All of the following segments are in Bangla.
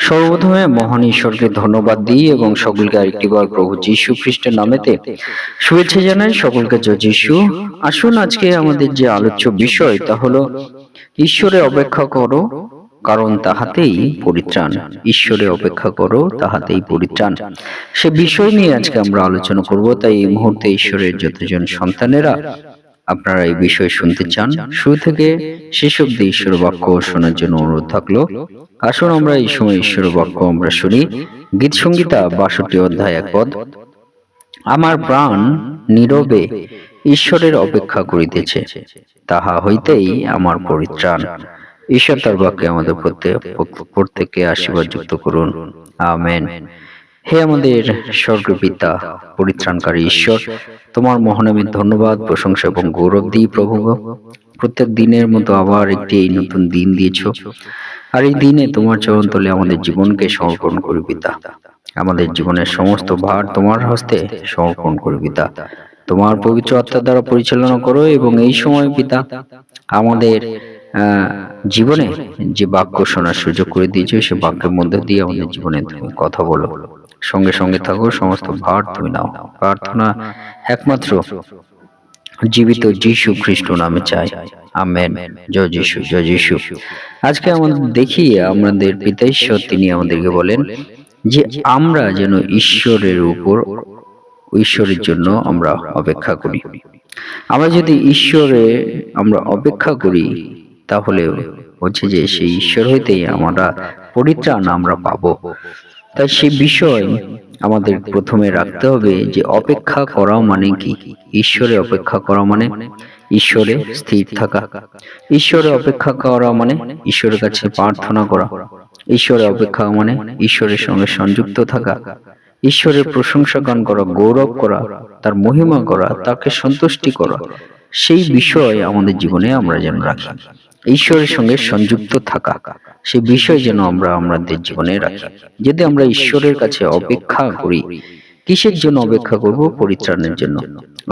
সর্বপ্রথমে মহান ঈশ্বরকে ধন্যবাদ দিই এবং সকলকে আরেকটিবার প্রভু যীশু খ্রিস্টের নামেতে শুভেচ্ছা জানাই, সকলকে জয় যীশু। আসুন আজকে আমাদের যে আলোচ্য বিষয় তা হলো, ঈশ্বরে অপেক্ষা করো, কারণ তাহাতেই পরিত্রাণ। ঈশ্বরে অপেক্ষা করো, তাহাতেই পরিত্রাণ। সে বিষয় নিয়ে আজকে আমরা আলোচনা করব, তাই এই মুহূর্তে ঈশ্বরের যতজন সন্তানেরা আপনারা এই বিষয় শুনতে চান, শুরু থেকে শেষ অব্দি ঈশ্বর বাক্য শোনার জন্য অনুরোধ থাকল। আসুন আমরা এই সময় ঈশ্বর বাক্য আমরা শুনি। গীত সঙ্গীতা বাষট্টি অধ্যায় এক পদ। আমার প্রাণ নীরবে ঈশ্বরের অপেক্ষা করিতেছে, তাহা হইতেই আমার পরিত্রাণ। ঈশ্বর তার বাক্যে আমাদের প্রত্যেক প্রত্যেককে আশীর্বাদ যুক্ত করুন। আমেন। হে আমাদের স্বর্গপিতা, পরিত্রাণকারী ঈশ্বর, তোমার মহানামে ধন্যবাদ, প্রশংসা এবং গৌরব দিই প্রভু প্রত্যেক দিনের মতো আবার একটি এই নতুন দিন দিয়েছ, আর এই দিনে তোমার চরণ তলে আমাদের জীবনকে সমর্পণ করি পিতা। আমাদের জীবনের সমস্ত ভার তোমার হস্তে সমর্পণ করি পিতা। তোমার পবিত্র আত্মার দ্বারা পরিচালনা করো এবং এই সময় পিতা আমাদের জীবনে যে বাক্য শোনার সুযোগ করে দিয়েছ, সে বাক্যের মধ্যে দিয়ে আমাদের জীবনে তুমি কথা বলো। সঙ্গে সঙ্গে থাকো সমস্ত ভার তুমি নাও। প্রার্থনা একমাত্র জীবিত যীশু খ্রিস্ট নামে চাই। আমেন। জয় যীশু জয় যীশু। আজকে আমাদের দেখি আমাদের পিতা ঈশ্বর তিনি আমাদেরকে বলেন যে আমরা যেন ঈশ্বরের উপর ঈশ্বরের জন্য আমরা অপেক্ষা করি। আমরা যদি ঈশ্বরে আমরা অপেক্ষা করি তাহলে হচ্ছে যে সেই ঈশ্বর হইতেই আমরা পরিত্রাণ আমরা পাবো। তাই সেই বিষয় আমাদের প্রথমে রাখতে হবে যে অপেক্ষা করা মানে কি? ঈশ্বরে অপেক্ষা করা মানে ঈশ্বরে স্থির থাকা। ঈশ্বরে অপেক্ষা করা মানে ঈশ্বরের কাছে প্রার্থনা করা। ঈশ্বরে অপেক্ষা মানে ঈশ্বরের সঙ্গে সংযুক্ত থাকা। ঈশ্বরের প্রশংসা গান করা গৌরব করা তার মহিমা করা তাকে সন্তুষ্টি করা। সেই বিষয় আমাদের জীবনে আমরা যেন রাখি। ঈশ্বরের সঙ্গে সংযুক্ত থাকা। সেই বিষয় যেন আমরা আমাদের জীবনে রাখি। যদি আমরা ঈশ্বরের কাছে অপেক্ষা করি কিসের জন্য অপেক্ষা করব? পরিত্রাণের জন্য।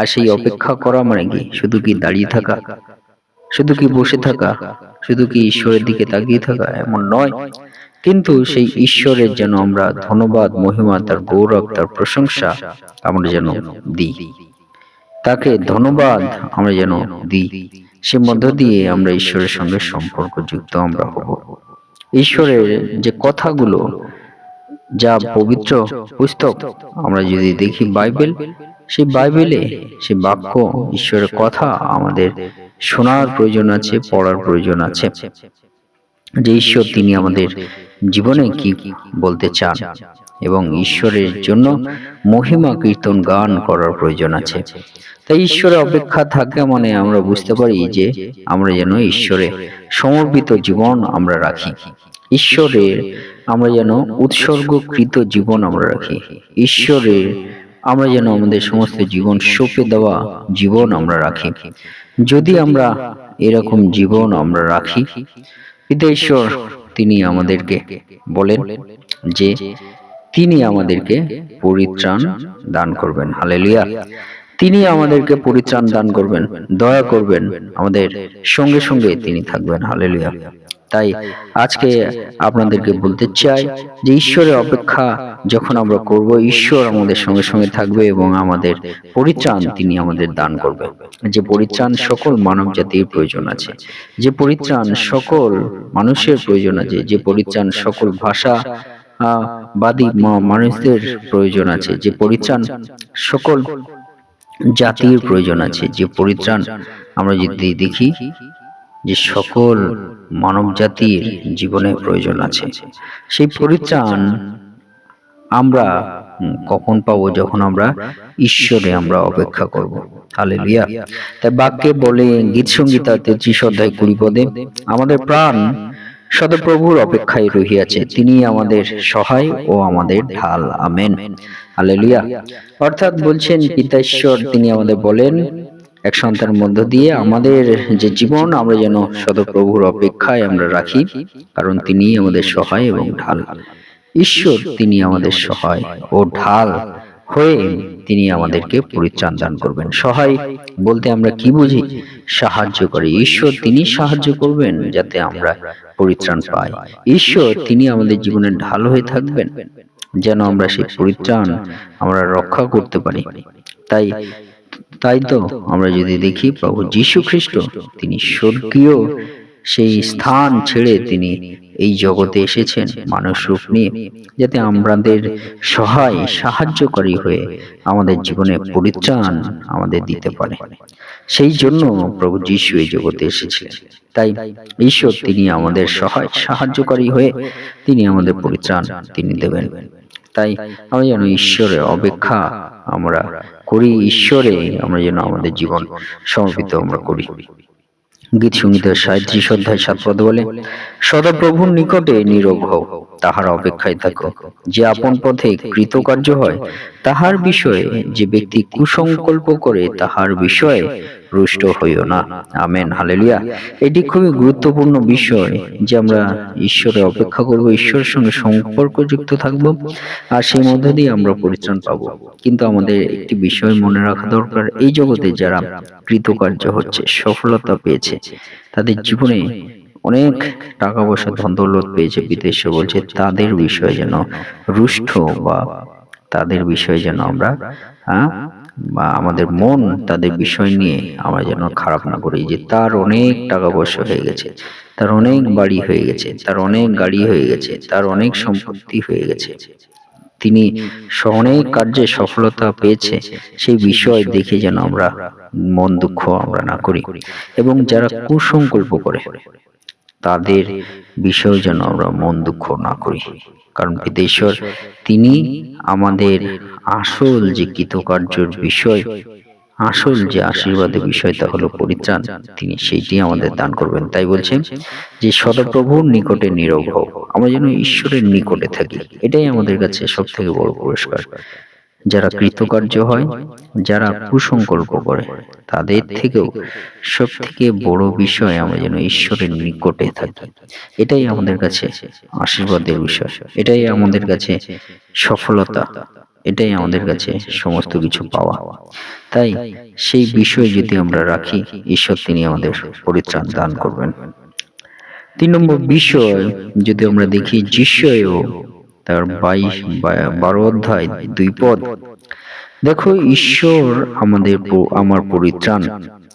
আর সেই অপেক্ষা করা মানে কি? শুধু কি? দাঁড়িয়ে থাকা? শুধু কি বসে থাকা? শুধু কি ঈশ্বরের দিকে তাকিয়ে থাকা? এমন নয়। কিন্তু সেই ঈশ্বরের যেন আমরা ধন্যবাদ মহিমা তার গৌরব তার প্রশংসা আমরা যেন দিই। তাকে ধন্যবাদ আমরা যেন দিই। সে মধ্য দিয়ে আমরা ঈশ্বরের সঙ্গে সম্পর্ক যুক্ত আমরা হব। ঈশ্বরের যে কথাগুলো যা পবিত্র পুস্তক আমরা যদি দেখি বাইবেল সেই বাইবেলে সে বাক্য ঈশ্বরের কথা আমাদের শোনার প্রয়োজন আছে পড়ার প্রয়োজন আছে। যে ঈশ্বর তিনি আমাদের জীবনে কি বলতে চান এবং ঈশ্বরের জন্য মহিমা কীর্তন গান করার প্রয়োজন আছে। তাই ঈশ্বরের অপেক্ষা থাকে মানে আমরা বুঝতে পারি যে আমরা যেন ঈশ্বরে সমর্পিত জীবন আমরা রাখি। ঈশ্বরের আমরা যেন উৎসর্গকৃত জীবন আমরা রাখি। ঈশ্বরের আমরা যেন আমাদের সমস্ত জীবন সঁপে দেওয়া জীবন আমরা রাখি। যদি আমরা এরকম জীবন আমরা রাখি ঈশ্বর, তিনি আমাদেরকে বলেন যে তিনি আমাদেরকে পরিত্রাণ দান করবেন। হালেলুয়া। তিনি আমাদেরকে পরিত্রাণ দান করবেন, দয়া করবেন, আমাদের সঙ্গে সঙ্গে তিনি থাকবেন। হালেলুয়া। তাই আজকে আপনাদেরকে বলতে চাই যে ঈশ্বরের অপেক্ষা যখন আমরা করব, ঈশ্বর আমাদের সঙ্গে সঙ্গে থাকবে এবং আমাদের পরিত্রাণ তিনি আমাদের দান করবে। যে পরিত্রাণ সকল মানব জাতির প্রয়োজন আছে। যে পরিত্রাণ সকল মানুষের প্রয়োজন আছে। যে পরিত্রাণ সকল ভাষা বাদী মানুষদের প্রয়োজন আছে। যে পরিত্রাণ সকল জাতির প্রয়োজন আছে। যে পরিত্রাণ আমরা যদি দেখি, যে সকল মানব জাতির জীবনে প্রয়োজন আছে। সেই পরিত্রাণ আমরা কখন পাবো যখন আমরা ঈশ্বরে আমরা অপেক্ষা করব। তাই বাক্যে বলে গীত সঙ্গীতা তেত্রিশ অধ্যায় কুড়ি পদে, আমাদের প্রাণ সদপ্রভুর অপেক্ষায় রহিয়াছে। তিনি আমাদের সহায় ও আমাদের ঢাল। আমেন। হালেলুয়া। অর্থাৎ বলছেন পিতা ঈশ্বর তিনি আমাদের বলেন এক সন্তানের মধ্য দিয়ে আমাদের যে জীবন, আমরা যেন সদপ্রভুর অপেক্ষায় আমরা রাখি, কারণ তিনি আমাদের সহায় এবং ঢাল। ঈশ্বর তিনি আমাদের সহায় ও ঢাল হয়ে তিনি আমাদেরকে পরিত্রাণ দান করবেন। সহায় বলতে আমরা কি বুঝি? সাহায্য করে ঈশ্বর তিনি সাহায্য করবেন যাতে আমরা পরিত্রাণ পাই। ঈশ্বর তিনি আমাদের জীবনের ঢাল হয়ে থাকবেন, যেন আমরা সেই পরিত্রাণ আমরা রক্ষা করতে পারি। তাই তাই তো আমরা যদি দেখি প্রভু যীশু খ্রিস্ট তিনি স্বর্গীয় সেই স্থান ছেড়ে তিনি এই জগতে এসেছেন। মানুষ রূপ নিয়ে যাতে আমাদের সহায় সাহায্যকারী হয়ে আমাদের জীবনে পরিত্রাণ আমাদের দিতে পারে। সেই জন্য প্রভু যীশু এই জগতে এসেছিলেন। তাই ঈশ্বর তিনি আমাদের সহায় সাহায্যকারী হয়ে তিনি আমাদের পরিত্রাণ তিনি দেবেন। তাই আমরা যেন ঈশ্বরের অপেক্ষা আমরা করি ঈশ্বরে আমরা যেন আমাদের জীবন সমর্পিত আমরা করি। গীত সঙ্গীতের সাঁত্রিশ অধ্যায় সাত পদ বলে সদাপ্রভুর নিকটে নীরব হও তাহার অপেক্ষায় থাকো। যে আপন পথে কৃতকার্য হয় তাহার বিষয়ে যে ব্যক্তি কুসংকল্প করে তাহার বিষয়ে রুষ্ট হইও না। Amen, hallelujah. এটি খুবই গুরুত্বপূর্ণ বিষয় যে আমরা ঈশ্বরে অপেক্ষা করব, ঈশ্বরের সঙ্গে সম্পর্কযুক্ত থাকব, আর সেই মধ্য দিয়ে আমরা পরিত্রাণ পাবো। কিন্তু আমাদের একটি বিষয় মনে রাখা দরকার, এই জগতে যারা কৃতকার্য হচ্ছে, সফলতা পেয়েছে, তাদের জীবনে অনেক টাকা পয়সা ধন দৌলত পেয়েছে, বিদেশে বলছে, তাদের বিষয়ে যেন রুষ্ট বা তাদের বিষয়ে যেন আমরা হ্যাঁ বা আমাদের মন তাদের বিষয় নিয়ে আমরা যেন খারাপ না করি। যে তার অনেক টাকা পয়সা হয়ে গেছে তার অনেক বাড়ি হয়ে গেছে তার অনেক গাড়ি হয়ে গেছে তার অনেক সম্পত্তি হয়ে গেছে। তিনি অনেক কার্যে সফলতা পেয়েছে সেই বিষয় দেখে যেন আমরা মন দুঃখ আমরা না করি এবং যারা কুসংকল্প করে তাদের বিষয় যেন আমরা মন দুঃখ না করি। কারণ পিতেশ্বর তিনি আমাদের আসল যে কৃতকার্যের বিষয়, আসল যে আশীর্বাদের বিষয় তা হলো পরিত্রাণ, তিনি সেইটি আমাদের দান করবেন। তাই বলছেন যে সদপ্রভুর নিকটে নীরব হও। আমরা যেন ঈশ্বরের নিকটে থাকি। এটাই আমাদের কাছে সব থেকে বড় পুরস্কার। যারা কৃতকার্য হয় যারা কুসংকল্প করে তাদের থেকেও সব থেকে বড় বিষয় আমরা যেন ঈশ্বরের নিকটে থাকি। এটাই আমাদের কাছে আশীর্বাদের বিষয়। এটাই আমাদের কাছে সফলতা। এটাই আমাদের কাছে সমস্ত কিছু পাওয়া। তাই সেই বিষয় যদি আমরা রাখি ঈশ্বর তিনি আমাদের পরিত্রাণ দান করবেন। তিন নম্বর বিষয় যদি আমরা দেখি যিশয়েও তার বাইশ বারো অধ্যায় দুই পদ। দেখো ঈশ্বর আমাদের আমার পরিত্রাণ।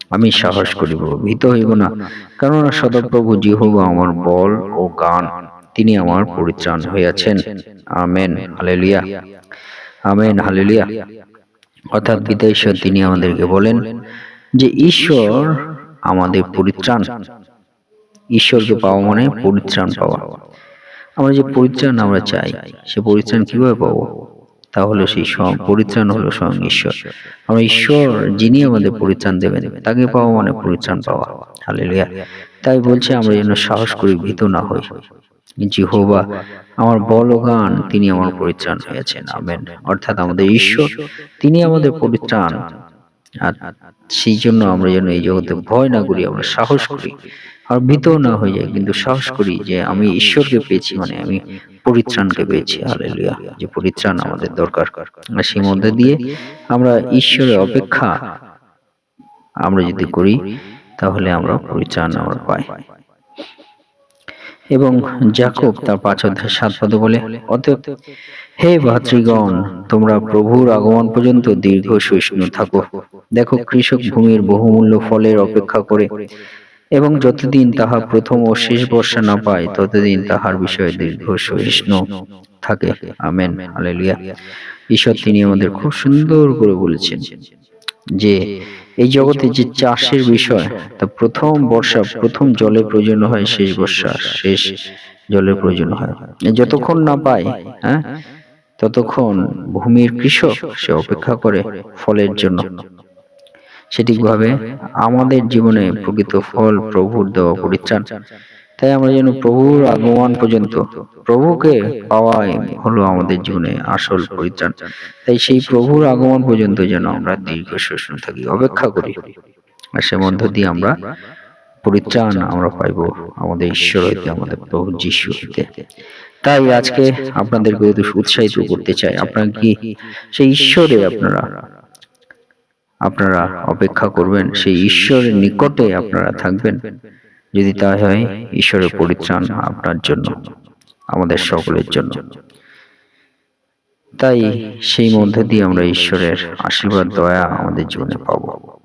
আমি সাহস করিব ভীত হইব না। কেননা সদাপ্রভু জিহবা আমার বল ও গান। তিনি আমার পরিত্রাণ হইয়াছেন। আমেন। হালেলিয়া। আমেন। হালেলিয়া। অর্থাৎ পিতা ঈশ্বর তিনি আমাদেরকে বলেন যে ঈশ্বর আমাদের পরিত্রাণ। ঈশ্বরকে পাওয়া মানে পরিত্রাণ পাওয়া। আমরা যে পরিত্রাণ আমরা চাই সে পরিত্রাণ কীভাবে পাবো? তাহলে সেই পরিত্রাণ হলো স্বয়ং ঈশ্বর। আমরা ঈশ্বর যিনি আমাদের পরিত্রাণ দেবেন তাকে পাওয়া মানে পরিত্রাণ পাওয়া। হালেলুয়া। তাই বলছে আমরা যেন সাহস করি ভীত না হই। জিহোবা আমার বলগান তিনি আমার পরিত্রাণ হয়েছেন আমেন। অর্থাৎ আমাদের ঈশ্বর তিনি আমাদের পরিত্রাণ। আর সেই জন্য আমরা যেন এই জগতে ভয় না করি, আমরা সাহস করি। আর ভীত না হয়ে যায় কিন্তু সাহস করি যে আমি ঈশ্বরকে পেয়েছি মানে আমি পরিত্রাণকে পেয়েছি। হালেলুয়া। যে পরিত্রাণ আমাদের দরকার। আর সেই মধ্যে দিয়ে আমরা ঈশ্বরের অপেক্ষা আমরা যদি করি, তাহলে আমরা পরিত্রাণ আমরা পাই। এবং জাকব তার পাঁচ অধ্যায় সাত পদে বলে, অতএব, হে ভাতৃগণ, তোমরা প্রভুর আগমন পর্যন্ত দীর্ঘ সহিষ্ণু থাকো। দেখো, কৃষক ভূমির বহুমূল্য ফলের অপেক্ষা করে, এবং যতদিন তাহা প্রথম ও শেষ বর্ষা না পায়, ততদিন তাহার বিষয়ে দীর্ঘ সহিষ্ণু থাকে। আমেন। হালেলুয়া। ঈশ্বর তিনি আমাদের খুব সুন্দর করে বলেছেন। যে এই জগতে যে চাষের বিষয় তা প্রথম বর্ষা প্রথম জলের প্রয়োজন হয় শেষ বর্ষা শেষ জলের প্রয়োজন হয়। যতক্ষণ না পায় হ্যাঁ ততক্ষণ ভূমির কৃষক সে অপেক্ষা করে ফলের জন্য। সেটিভাবে আমাদের জীবনে প্রকৃত ফল প্রভুর দেওয়া পরিত্রাণ তাই আমরা যেন প্রভুর আগমন পর্যন্ত প্রভুকে পাওয়াই হলো আমাদের জীবনে আসল পরিত্রাণ। তাই সেই প্রভুর আগমন পর্যন্ত যেন আমরা দীর্ঘ শোষণ থাকি, অপেক্ষা করি। আর সে মধ্য দিয়ে আমরা পরিত্রাণ আমরা পাইব আমাদের ঈশ্বর হইতে, আমাদের প্রভু যিশু হইতে। তাই আজকে আপনাদেরকে উৎসাহিত করতে চাই। আপনারা কি সেই ঈশ্বরে আপনারা আপনারা অপেক্ষা করবেন? সেই ঈশ্বরের নিকটে আপনারা থাকবেন? যদি তা হয় ঈশ্বরের পরিত্রাণ আপনার জন্য আমাদের সকলের জন্য। তাই সেই মধ্যে দিয়ে আমরা ঈশ্বরের আশীর্বাদ দয়া আমাদের জীবনে পাবো।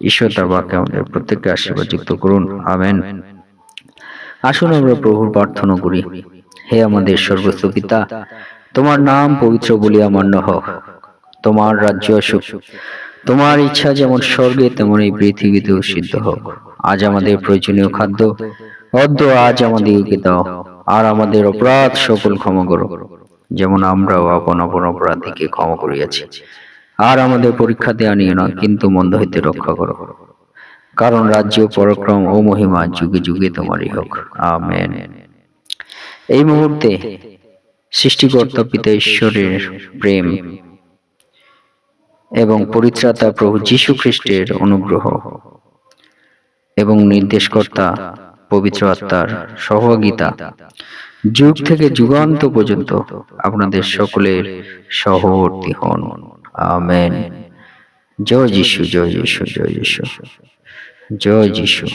ঈশ্বর তার বাক্যে আমাদের প্রত্যেককে আশীর্বাদ যুক্ত করুন। আমেন। আসুন আমরা প্রভুর প্রার্থনা করি। হে আমাদের সর্বস্ব পিতা তোমার নাম পবিত্র বলিয়া মান্য হোক তোমার রাজ্য আসুক তোমার ইচ্ছা যেমন স্বর্গে, তেমন এই পৃথিবীতেও সিদ্ধ হোক। আজ আমাদের প্রয়োজনীয় খাদ্য, অদ্য আজ আমাদেরকে দাও আর আমাদের অপরাধ সকল ক্ষমা করো। যেমন আমরাও আপন আপন অপরাধীকে ক্ষমা করিয়াছি। আর আমাদের পরীক্ষাতে আনিও না কিন্তু মন্দ হইতে রক্ষা করো। কারণ রাজ্য, পরাক্রম ও মহিমা যুগে যুগে তোমারই হোক। আমেন। এই মুহূর্তে সৃষ্টিকর্তা পিতা ঈশ্বরের প্রেম এবং পরিত্রাতা প্রভু যীশু খ্রিস্টের অনুগ্রহ। এবং নির্দেশকর্তা পবিত্র আত্মার সহভাগিতা। যুগ থেকে যুগান্ত পর্যন্ত আপনাদের সকলের সহবর্তী হন। আমেন। জয় যিশু জয় যিশু জয় যিশু। জয় যিশু।